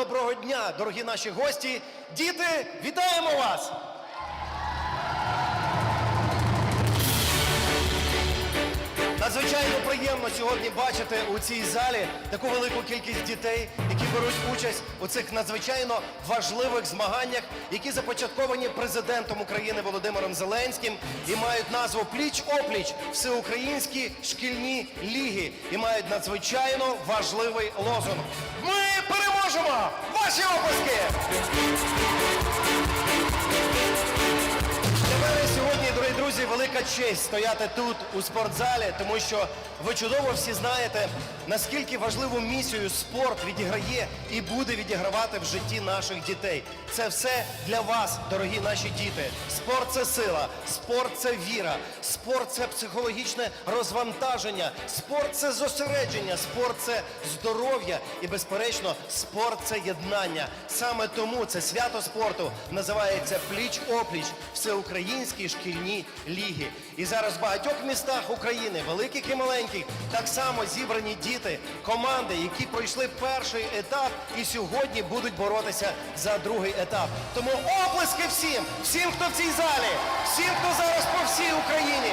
доброго дня, дорогі наші гості. Діти, вітаємо вас! Надзвичайно приємно сьогодні бачити у цій залі таку велику кількість дітей, які беруть участь у цих надзвичайно важливих змаганнях, які започатковані президентом України Володимиром Зеленським і мають назву Пліч опліч всеукраїнські шкільні ліги і мають надзвичайно важливий лозунг. Ми переможемо! Ваші оплески! Велика честь стояти тут у спортзалі, тому що ви чудово всі знаєте, наскільки важливу місію спорт відіграє і буде відігравати в житті наших дітей. Це все для вас, дорогі наші діти. Спорт це сила, спорт це віра, спорт це психологічне розвантаження, спорт це зосередження, спорт це здоров'я і, безперечно, спорт це єднання. Саме тому це свято спорту називається Пліч опліч всеукраїнські шкільні ліги. І зараз в багатьох містах України, великих і маленьких, так само зібрані діти, команди, які пройшли перший етап і сьогодні будуть боротися за другий етап. Тому оплески всім, всім, хто в цій залі, всім, хто зараз по всій Україні.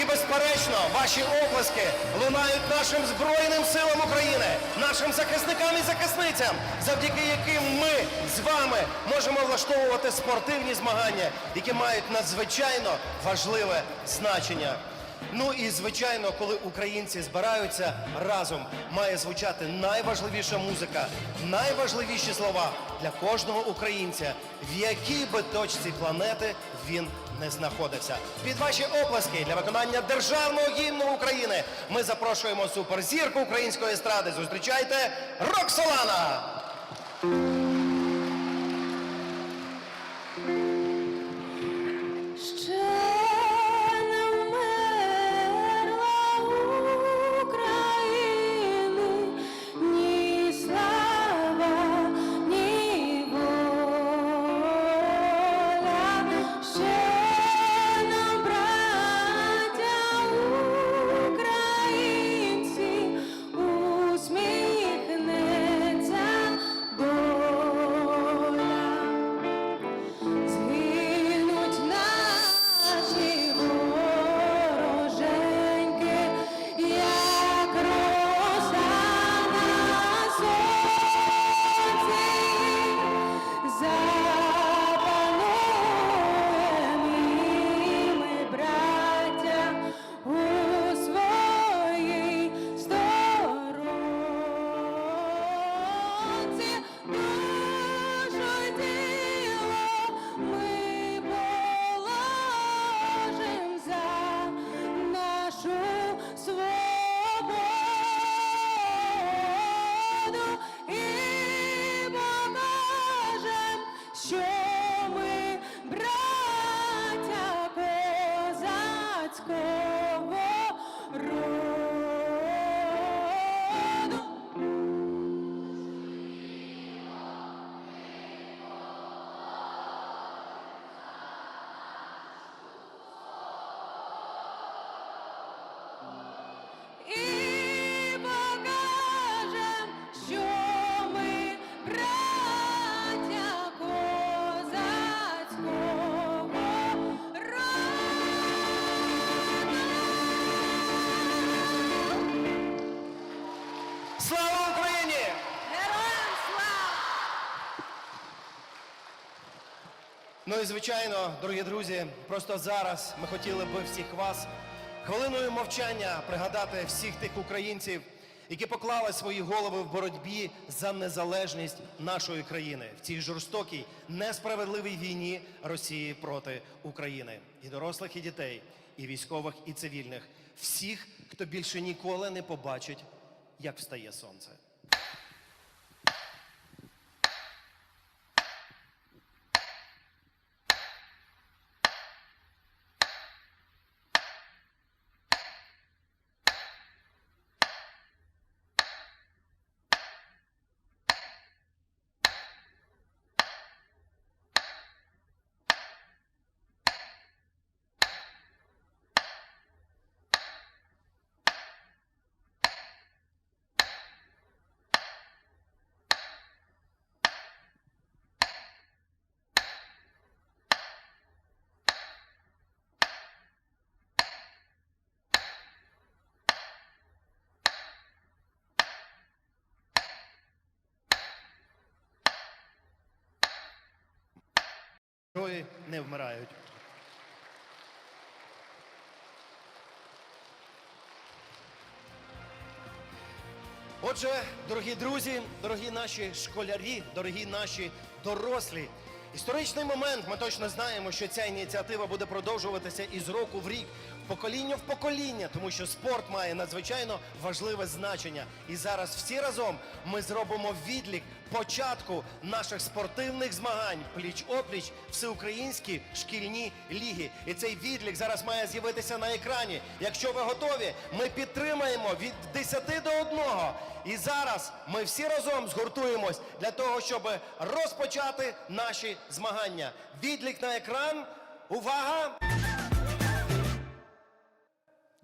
І безперечно, ваші оплески лунають нашим Збройним силам України, нашим захисникам і захисницям, завдяки яким ми з вами можемо влаштовувати спортивні змагання, які мають надзвичайно важливе значення. Ну і звичайно, коли українці збираються разом, має звучати найважливіша музика, найважливіші слова для кожного українця, в якій би точці планети він не знаходився. Під ваші оплески для виконання державного гімну України ми запрошуємо суперзірку української естради. Зустрічайте Роксолана! Ну і звичайно, дорогі друзі, просто зараз ми хотіли би всіх вас хвилиною мовчання пригадати всіх тих українців, які поклали свої голови в боротьбі за незалежність нашої країни в цій жорстокій, несправедливій війні Росії проти України, і дорослих, і дітей, і військових, і цивільних, всіх, хто більше ніколи не побачить, як встає сонце. Герої не вмирають. Отже, дорогі друзі, дорогі наші школярі, дорогі наші дорослі. Історичний момент. Ми точно знаємо, що ця ініціатива буде продовжуватися із року в рік, покоління в покоління, тому що спорт має надзвичайно важливе значення. І зараз всі разом ми зробимо відлік початку наших спортивних змагань пліч-опліч всеукраїнські шкільні ліги. І цей відлік зараз має з'явитися на екрані. Якщо ви готові, ми підтримаємо від 10 до 1. І зараз ми всі разом згуртуємось для того, щоб розпочати наші змагання. Відлік на екран. Увага!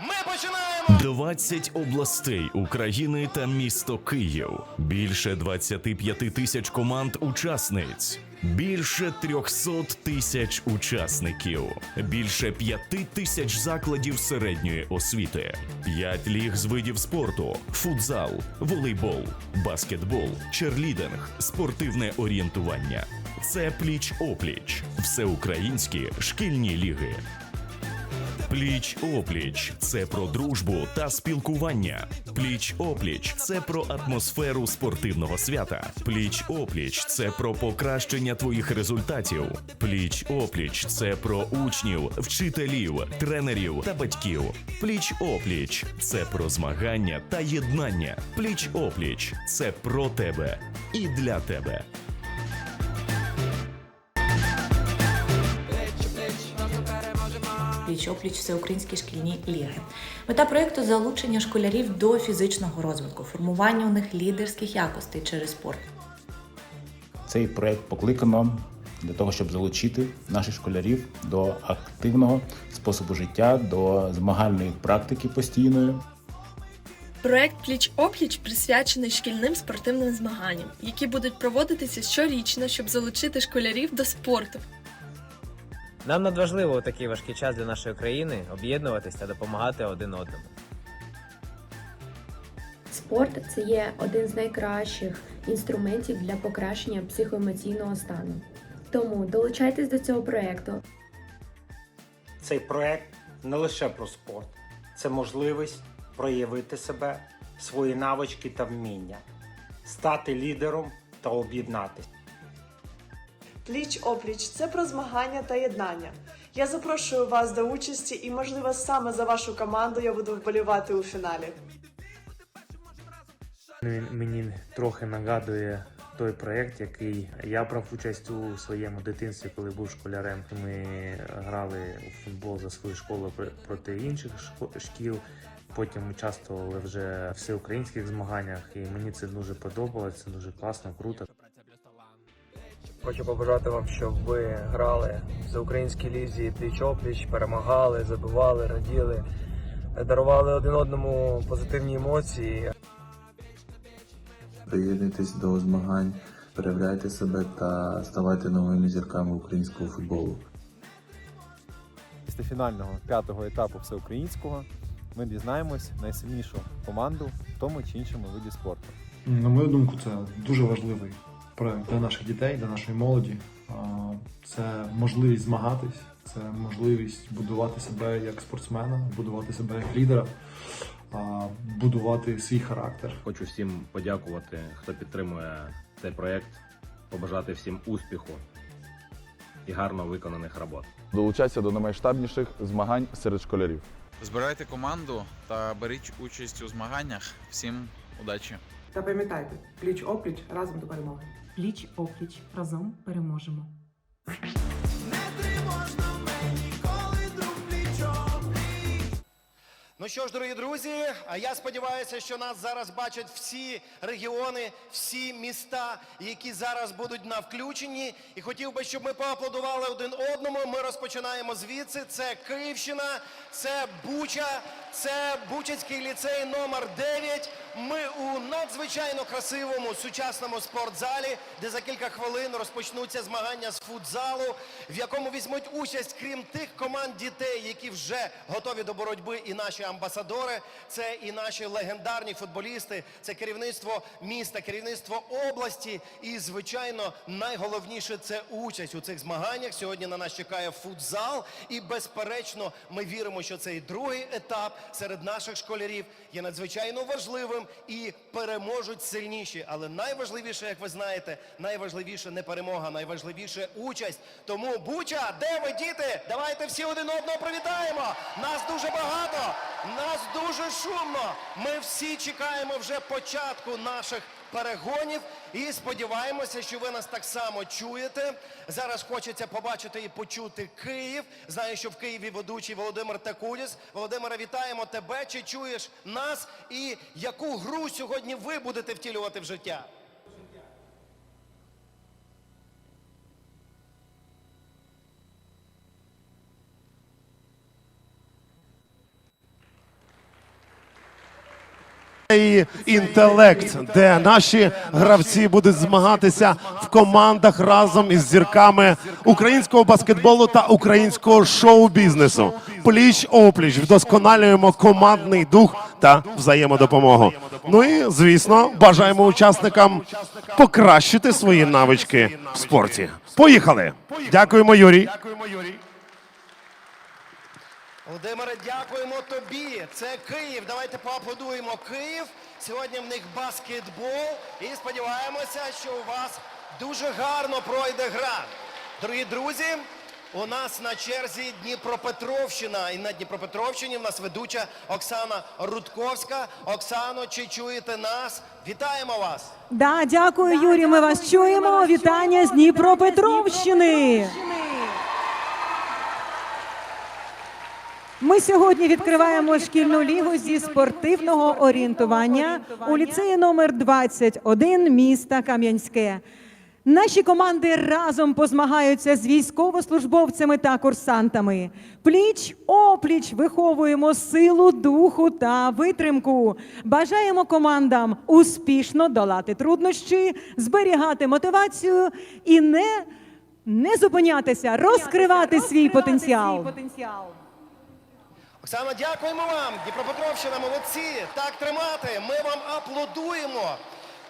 Ми починаємо! 20 областей України та місто Київ. Більше 25 тисяч команд учасниць. Більше 300 тисяч учасників, більше 5 тисяч закладів середньої освіти, 5 ліг з видів спорту: футзал, волейбол, баскетбол, черлідинг, спортивне орієнтування. Це пліч опліч, всеукраїнські шкільні ліги. Пліч опліч це про дружбу та спілкування. Пліч опліч це про атмосферу спортивного свята. Пліч опліч це про покращення твоїх результатів. Пліч опліч це про учнів, вчителів, тренерів та батьків. Пліч опліч це про змагання та єднання. Пліч опліч це про тебе і для тебе. Пліч-опліч всеукраїнські шкільні ліги. Мета проєкту залучення школярів до фізичного розвитку, формування у них лідерських якостей через спорт. Цей проект покликано для того, щоб залучити наших школярів до активного способу життя, до змагальної практики постійної. Проект Пліч опліч присвячений шкільним спортивним змаганням, які будуть проводитися щорічно, щоб залучити школярів до спорту. Нам надважливо у такий важкий час для нашої країни об'єднуватися та допомагати один одному. Спорт це є один з найкращих інструментів для покращення психоемоційного стану. Тому долучайтесь до цього проекту. Цей проект не лише про спорт, це можливість проявити себе, свої навички та вміння, стати лідером та об'єднатися. Пліч опліч це про змагання та єднання. Я запрошую вас до участі і, можливо, саме за вашу команду я буду вболівати у фіналі. Він мені трохи нагадує той проєкт, який я брав участь у своєму дитинстві, коли був школярем. Ми грали у футбол за свою школу пр- проти інших шкіл. Потім участвували вже в всеукраїнських змаганнях, і мені це дуже подобалося. Це дуже класно, круто. Хочу побажати вам, щоб ви грали за українській лізі пліч-опліч, перемагали, забивали, раділи, дарували один одному позитивні емоції. Приєднуйтесь до змагань, перевіряйте себе та ставайте новими зірками українського футболу. Після фінального п'ятого етапу всеукраїнського ми дізнаємось найсильнішу команду в тому чи іншому виді спорту. На мою думку, це дуже важливий проект для наших дітей, для нашої молоді. Це можливість змагатись, це можливість будувати себе як спортсмена, будувати себе як лідера, будувати свій характер. Хочу всім подякувати, хто підтримує цей проект, побажати всім успіху і гарно виконаних робот. Долучайся до наймасштабніших змагань серед школярів. Збирайте команду та беріть участь у змаганнях. Всім удачі! Та пам'ятайте, пліч опліч разом до перемоги. Пліч опліч разом переможемо. Ну що ж, дорогі друзі, а я сподіваюся, що нас зараз бачать всі регіони, всі міста, які зараз будуть на включенні. І хотів би, щоб ми поаплодували один одному. Ми розпочинаємо звідси. Це Київщина, це Буча, це Бучацький ліцей номер 9. Ми у надзвичайно красивому сучасному спортзалі, де за кілька хвилин розпочнуться змагання з футзалу, в якому візьмуть участь, крім тих команд дітей, які вже готові до боротьби, і наші амбасадори, це і наші легендарні футболісти, це керівництво міста, керівництво області. І, звичайно, найголовніше це участь у цих змаганнях. Сьогодні на нас чекає футзал, і безперечно, ми віримо, що цей другий етап серед наших школярів є надзвичайно важливим і переможуть сильніші. Але найважливіше, як ви знаєте, найважливіше не перемога, найважливіше участь. Тому Буча, де ви діти? Давайте всі один одного привітаємо. Нас дуже багато, нас дуже шумно. Ми всі чекаємо вже початку наших перегонів і сподіваємося, що ви нас так само чуєте. Зараз хочеться побачити і почути Київ. Знаю, що в Києві ведучий Володимир Такуліс. Володимире, вітаємо тебе. Чи чуєш нас? І яку гру сьогодні ви будете втілювати в життя? І інтелект, де наші гравці будуть змагатися в командах разом із зірками українського баскетболу та українського шоу-бізнесу. Пліч опліч вдосконалюємо командний дух та взаємодопомогу. Ну і звісно, бажаємо учасникам покращити свої навички в спорті. Поїхали! Дякуємо, Юрій. Володимире, дякуємо тобі. Це Київ. Давайте поаплодуємо Київ. Сьогодні в них баскетбол. І сподіваємося, що у вас дуже гарно пройде гра. Дорогі друзі, у нас на черзі Дніпропетровщина. І на Дніпропетровщині в нас ведуча Оксана Рудковська. Оксано, чи чуєте нас? Вітаємо вас! Да, дякую, Юрій. Ми вас чуємо. Вітання з Дніпропетровщини. Ми сьогодні відкриваємо шкільну лігу зі спортивного орієнтування у ліцеї номер 21 міста Кам'янське. Наші команди разом позмагаються з військовослужбовцями та курсантами. Пліч опліч виховуємо силу духу та витримку. Бажаємо командам успішно долати труднощі, зберігати мотивацію і не, не зупинятися, розкривати свій потенціал. Оксана, дякуємо вам. Дніпропетровщина, молодці. Так тримати. Ми вам аплодуємо.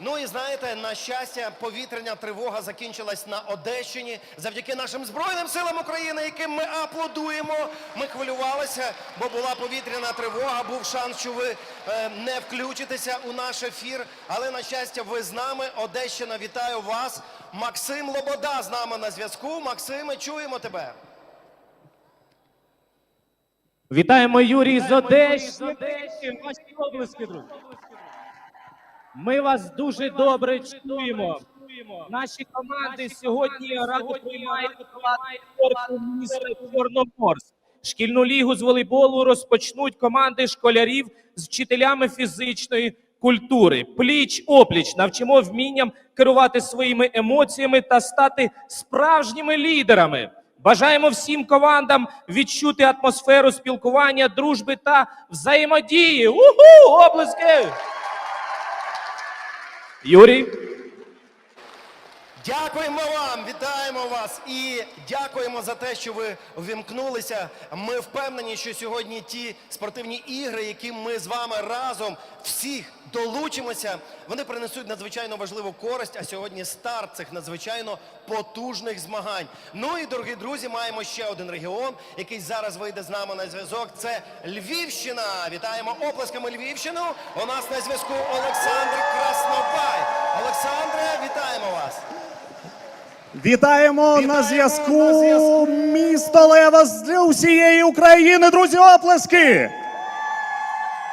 Ну і знаєте, на щастя, повітряна тривога закінчилась на Одещині завдяки нашим Збройним силам України, яким ми аплодуємо. Ми хвилювалися, бо була повітряна тривога, був шанс, що ви е, не включитеся у наш ефір. Але на щастя, ви з нами. Одещина, вітаю вас. Максим Лобода з нами на зв'язку. Максиме, чуємо тебе. Вітаємо Юрій з Одещини. Ваші облиски, друзі. Ми вас дуже добре чуємо. Наші команди сьогодні радо приймають спорту міста Чорноморськ. Шкільну лігу з волейболу розпочнуть команди школярів з вчителями фізичної культури. Пліч опліч навчимо вмінням керувати своїми емоціями та стати справжніми лідерами. Бажаємо всім командам відчути атмосферу спілкування, дружби та взаємодії. Уху! Облески! Юрій. Дякуємо вам, вітаємо вас і дякуємо за те, що ви увімкнулися. Ми впевнені, що сьогодні ті спортивні ігри, які ми з вами разом всіх долучимося, вони принесуть надзвичайно важливу користь. А сьогодні старт цих надзвичайно потужних змагань. Ну і дорогі друзі, маємо ще один регіон, який зараз вийде з нами на зв'язок. Це Львівщина. Вітаємо оплесками Львівщину. У нас на зв'язку Олександр Краснобай. Олександре, вітаємо вас. Вітаємо на зв'язку місто Лева з усієї України, друзі, оплески!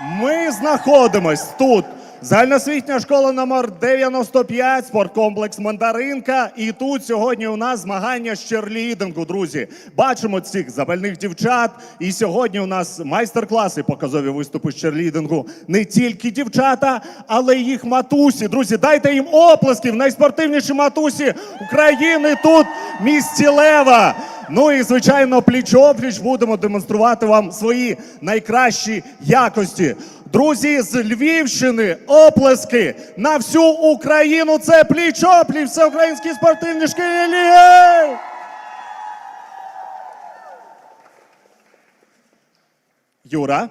Ми знаходимось тут. Загальноосвітня школа номер 95, спорткомплекс Мандаринка. І тут сьогодні у нас змагання з черлідингу, друзі. Бачимо цих запальних дівчат. І сьогодні у нас майстер-класи, показові виступи з черлідингу. Не тільки дівчата, але й їх матусі. Друзі, дайте їм оплесків. Найспортивніші матусі України тут, місті Лева. Ну і звичайно, пліч-опліч будемо демонструвати вам свої найкращі якості. Друзі з Львівщини, оплески на всю Україну. Це пліч-опліч, всеукраїнські спортивні ліги! Юра.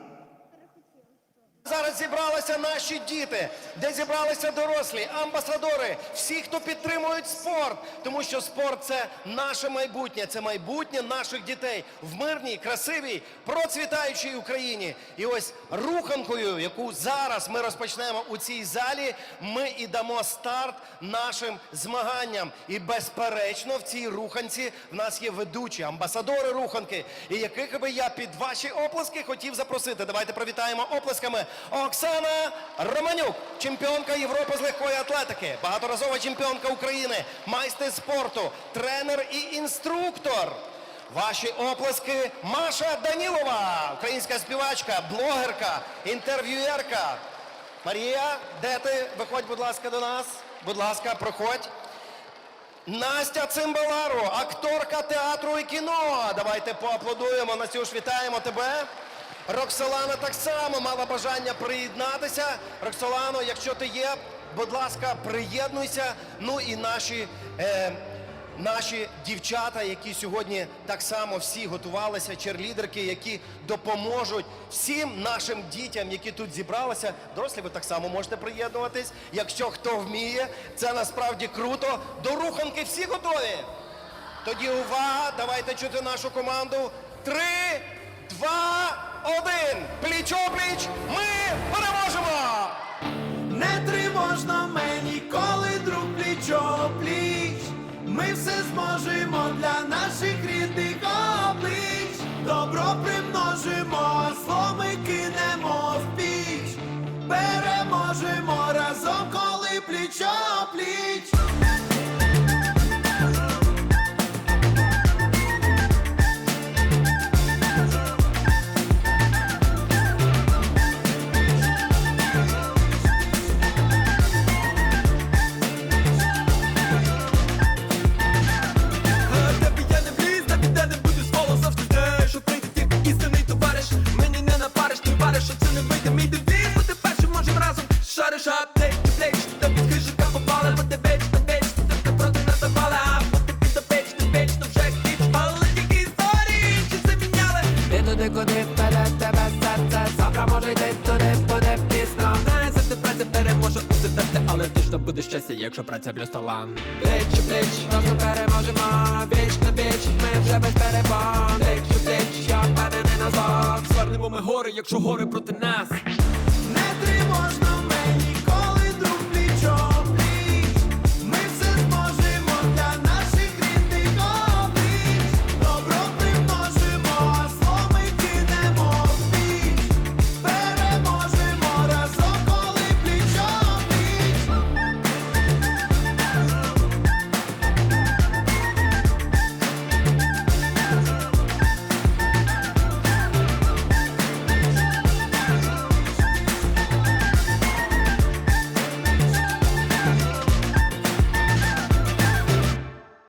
Зараз зібралися наші діти, де зібралися дорослі, амбасадори, всі, хто підтримують спорт, тому що спорт це наше майбутнє, це майбутнє наших дітей в мирній, красивій, процвітаючій Україні. І ось руханкою, яку зараз ми розпочнемо у цій залі, ми і дамо старт нашим змаганням. І безперечно, в цій руханці в нас є ведучі, амбасадори руханки, і яких би я під ваші оплески хотів запросити. Давайте привітаємо оплесками Оксана Романюк, чемпіонка Європи з легкої атлетики, багаторазова чемпіонка України, майстер спорту, тренер і інструктор. Ваші оплески Маша Данілова, українська співачка, блогерка, інтерв'юєрка. Марія, де ти? Виходь, будь ласка, до нас. Будь ласка, проходь. Настя Цимбалару, акторка театру і кіно. Давайте поаплодуємо. Настюш, вітаємо тебе. Роксолана так само мала бажання приєднатися. Роксолано, якщо ти є, будь ласка, приєднуйся. Ну і наші. Е, Наші дівчата, які сьогодні так само всі готувалися, черлідерки, які допоможуть всім нашим дітям, які тут зібралися. Дорослі, ви так само можете приєднуватись. Якщо хто вміє, це насправді круто. До руханки всі готові. Тоді увага, давайте чути нашу команду. Три, два, один. Пліч-опліч. Ми переможемо! Не тривожно мені, коли друг пліч-опліч. Ми все зможемо для наших рідних облич. Добро примножимо, зло ми кинемо в піч. Переможемо разом, коли пліч-опліч. Тебе якщо гори проти нас.